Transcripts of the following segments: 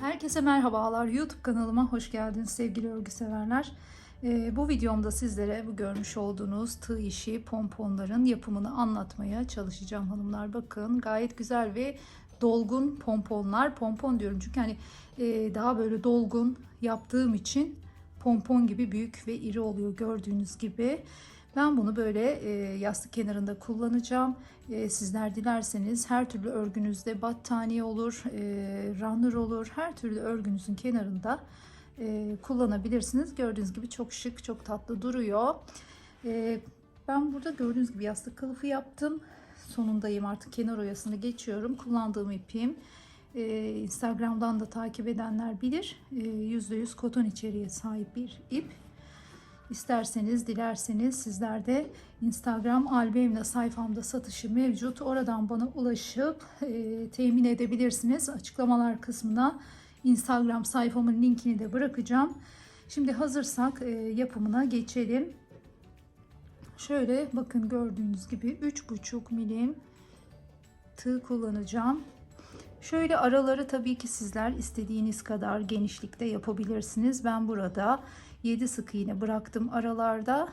Herkese merhabalar. YouTube kanalıma hoş geldiniz sevgili örgü severler. Ee, bu videomda sizlere bu görmüş olduğunuz tığ işi pomponların yapımını anlatmaya çalışacağım hanımlar. Bakın gayet güzel ve dolgun pomponlar. Pompon diyorum çünkü hani e, daha böyle dolgun yaptığım için pompon gibi büyük ve iri oluyor gördüğünüz gibi. Ben bunu böyle e, yastık kenarında kullanacağım. E, sizler dilerseniz her türlü örgünüzde battaniye olur, e, runner olur. Her türlü örgünüzün kenarında e, kullanabilirsiniz. Gördüğünüz gibi çok şık, çok tatlı duruyor. E, ben burada gördüğünüz gibi yastık kılıfı yaptım. Sonundayım artık kenar oyasını geçiyorum. Kullandığım ipim e, Instagram'dan da takip edenler bilir. E, %100 koton içeriğe sahip bir ip. İsterseniz, dilerseniz sizler de Instagram Albemna sayfamda satışı mevcut. Oradan bana ulaşıp e, temin edebilirsiniz. Açıklamalar kısmına Instagram sayfamın linkini de bırakacağım. Şimdi hazırsak e, yapımına geçelim. Şöyle bakın gördüğünüz gibi 3,5 milim tığ kullanacağım. Şöyle araları tabii ki sizler istediğiniz kadar genişlikte yapabilirsiniz. Ben burada 7 sık iğne bıraktım aralarda.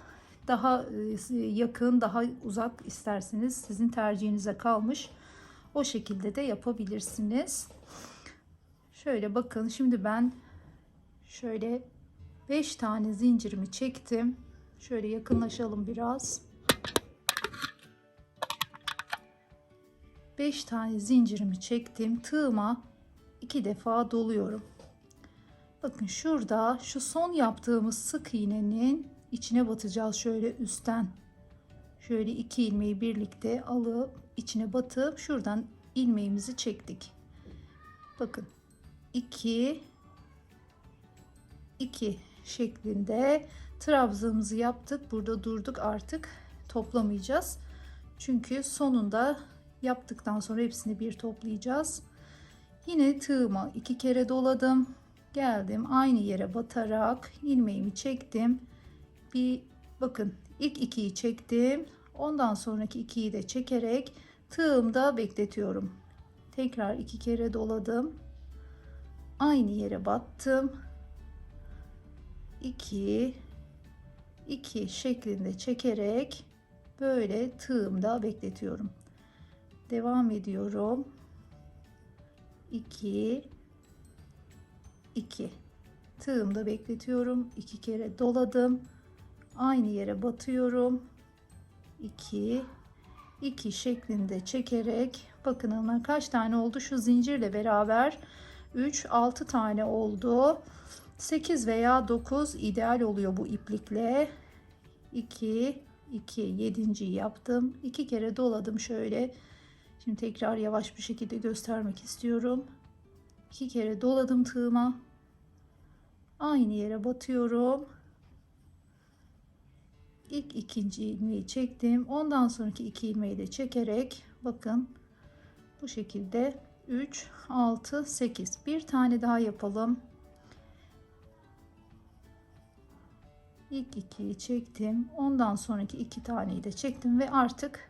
Daha e, yakın, daha uzak isterseniz sizin tercihinize kalmış. O şekilde de yapabilirsiniz. Şöyle bakın şimdi ben şöyle 5 tane zincirimi çektim. Şöyle yakınlaşalım biraz. 5 tane zincirimi çektim. Tığıma 2 defa doluyorum. Bakın şurada şu son yaptığımız sık iğnenin içine batacağız şöyle üstten. Şöyle iki ilmeği birlikte alıp içine batıp şuradan ilmeğimizi çektik. Bakın 2 2 şeklinde trabzamızı yaptık. Burada durduk artık toplamayacağız. Çünkü sonunda yaptıktan sonra hepsini bir toplayacağız. Yine tığıma iki kere doladım. Geldim aynı yere batarak ilmeğimi çektim. Bir bakın ilk ikiyi çektim. Ondan sonraki ikiyi de çekerek tığımda bekletiyorum. Tekrar iki kere doladım. Aynı yere battım. 2 2 şeklinde çekerek böyle tığımda bekletiyorum. Devam ediyorum. 2 2 tığımda bekletiyorum. 2 kere doladım. Aynı yere batıyorum. 2 2 şeklinde çekerek bakın onlar kaç tane oldu şu zincirle beraber 3 6 tane oldu. 8 veya 9 ideal oluyor bu iplikle. 2 2 7. yaptım. 2 kere doladım şöyle. Şimdi tekrar yavaş bir şekilde göstermek istiyorum. 2 kere doladım tığıma. Aynı yere batıyorum. İlk ikinci ilmeği çektim. Ondan sonraki iki ilmeği de çekerek bakın bu şekilde 3 6 8 bir tane daha yapalım. İlk ikiyi çektim. Ondan sonraki iki taneyi de çektim ve artık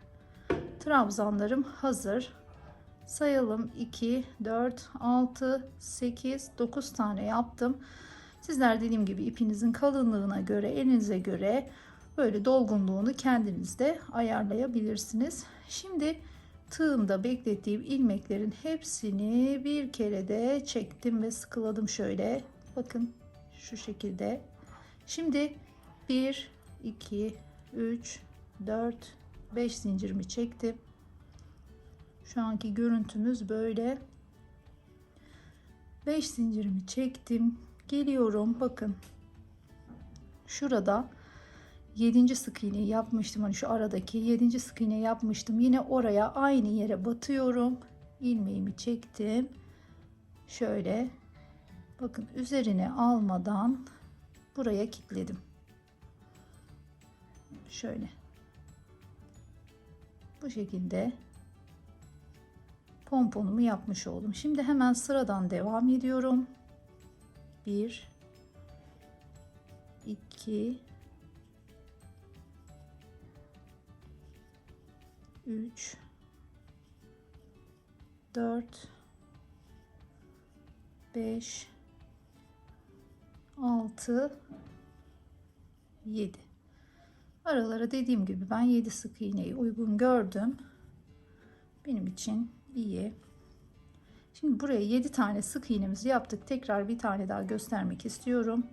trabzanlarım hazır. Sayalım 2, 4, 6, 8, 9 tane yaptım. Sizler dediğim gibi ipinizin kalınlığına göre, elinize göre böyle dolgunluğunu kendinizde ayarlayabilirsiniz. Şimdi tığımda beklettiğim ilmeklerin hepsini bir kere de çektim ve sıkıladım şöyle. Bakın şu şekilde. Şimdi 1, 2, 3, 4, 5 zincirimi çektim. Şu anki görüntümüz böyle. 5 zincirimi çektim. Geliyorum. Bakın. Şurada 7. sık iğne yapmıştım. Hani şu aradaki 7. sık iğne yapmıştım. Yine oraya aynı yere batıyorum. ilmeğimi çektim. Şöyle bakın üzerine almadan buraya kilitledim. Şöyle. Bu şekilde pomponumu yapmış oldum. Şimdi hemen sıradan devam ediyorum. 1 2 3 4 5 6 7 aralara dediğim gibi ben 7 sık iğneyi uygun gördüm. Benim için iyi. Şimdi buraya 7 tane sık iğnemizi yaptık. Tekrar bir tane daha göstermek istiyorum.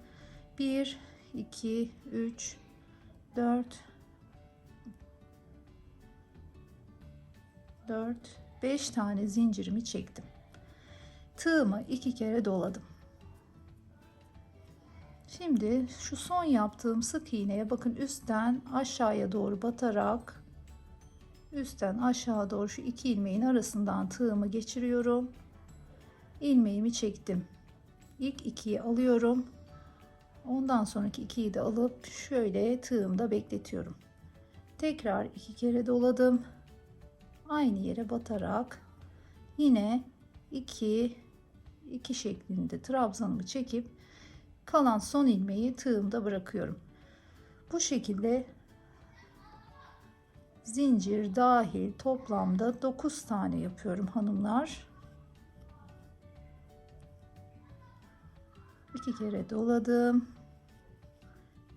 1 2 3 4 4 5 tane zincirimi çektim. Tığımı iki kere doladım Şimdi şu son yaptığım sık iğneye bakın üstten aşağıya doğru batarak üstten aşağı doğru şu iki ilmeğin arasından tığımı geçiriyorum. ilmeğimi çektim. İlk ikiyi alıyorum. Ondan sonraki ikiyi de alıp şöyle tığımda bekletiyorum. Tekrar iki kere doladım. Aynı yere batarak yine 2 2 şeklinde trabzanımı çekip kalan son ilmeği tığımda bırakıyorum. Bu şekilde zincir dahil toplamda 9 tane yapıyorum hanımlar. İki kere doladım.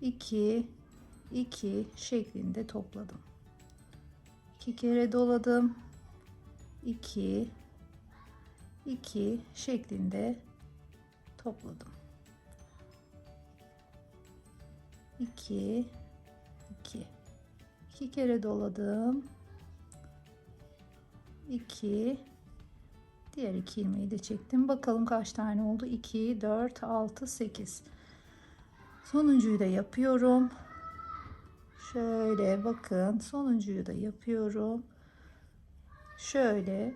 2 2 şeklinde topladım. İki kere doladım. 2 2 şeklinde topladım. 2 2 2 kere doladım. 2 diğer iki ilmeği de çektim. Bakalım kaç tane oldu? 2 4 6 8 sonuncuyu da yapıyorum. Şöyle bakın. Sonuncuyu da yapıyorum. Şöyle.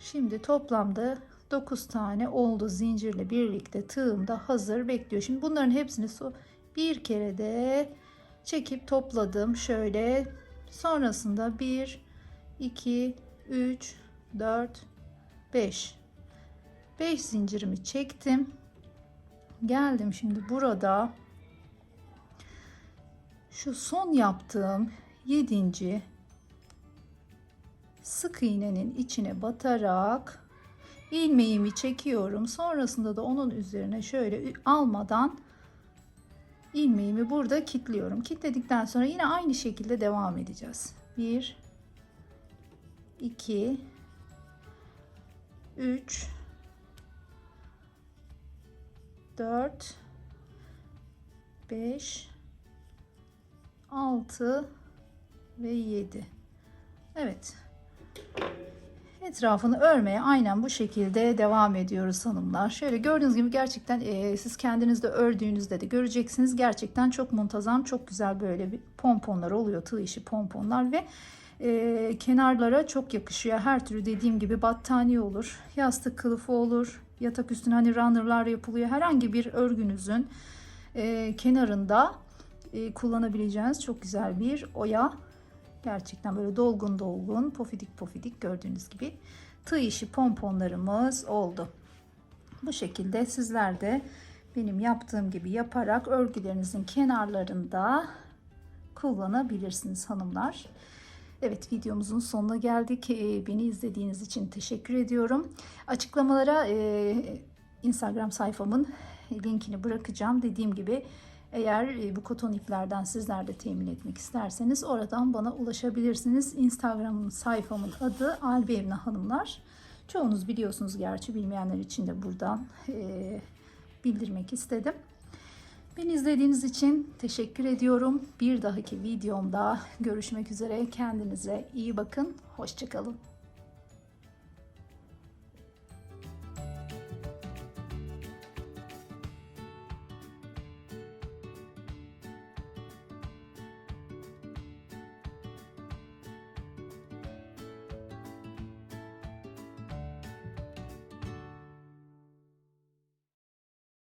Şimdi toplamda 9 tane oldu. Zincirle birlikte tığımda hazır bekliyor. Şimdi bunların hepsini so bir kere de çekip topladım. Şöyle sonrasında 1 2 3 4 5 5 zincirimi çektim. Geldim şimdi burada. Şu son yaptığım 7. sık iğnenin içine batarak ilmeğimi çekiyorum. Sonrasında da onun üzerine şöyle almadan ilmeğimi burada kilitliyorum. Kilitledikten sonra yine aynı şekilde devam edeceğiz. 1 2 3 4 5 6 ve 7 Evet etrafını örmeye aynen bu şekilde devam ediyoruz hanımlar. Şöyle gördüğünüz gibi gerçekten e, siz kendiniz de ördüğünüzde de göreceksiniz. Gerçekten çok muntazam, çok güzel böyle bir pomponlar oluyor. Tığ işi pomponlar ve e, kenarlara çok yakışıyor. Her türlü dediğim gibi battaniye olur, yastık kılıfı olur, yatak üstüne hani runnerlar yapılıyor. Herhangi bir örgünüzün e, kenarında e, kullanabileceğiniz çok güzel bir oya Gerçekten böyle dolgun dolgun pofidik pofidik gördüğünüz gibi tığ işi pomponlarımız oldu. Bu şekilde sizler de benim yaptığım gibi yaparak örgülerinizin kenarlarında kullanabilirsiniz hanımlar. Evet videomuzun sonuna geldik. Ee, beni izlediğiniz için teşekkür ediyorum. Açıklamalara e, Instagram sayfamın linkini bırakacağım. Dediğim gibi eğer e, bu koton iplerden sizler de temin etmek isterseniz oradan bana ulaşabilirsiniz. Instagram sayfamın adı Albevna Hanımlar. Çoğunuz biliyorsunuz gerçi bilmeyenler için de buradan e, bildirmek istedim. Beni izlediğiniz için teşekkür ediyorum. Bir dahaki videomda görüşmek üzere. Kendinize iyi bakın. Hoşçakalın.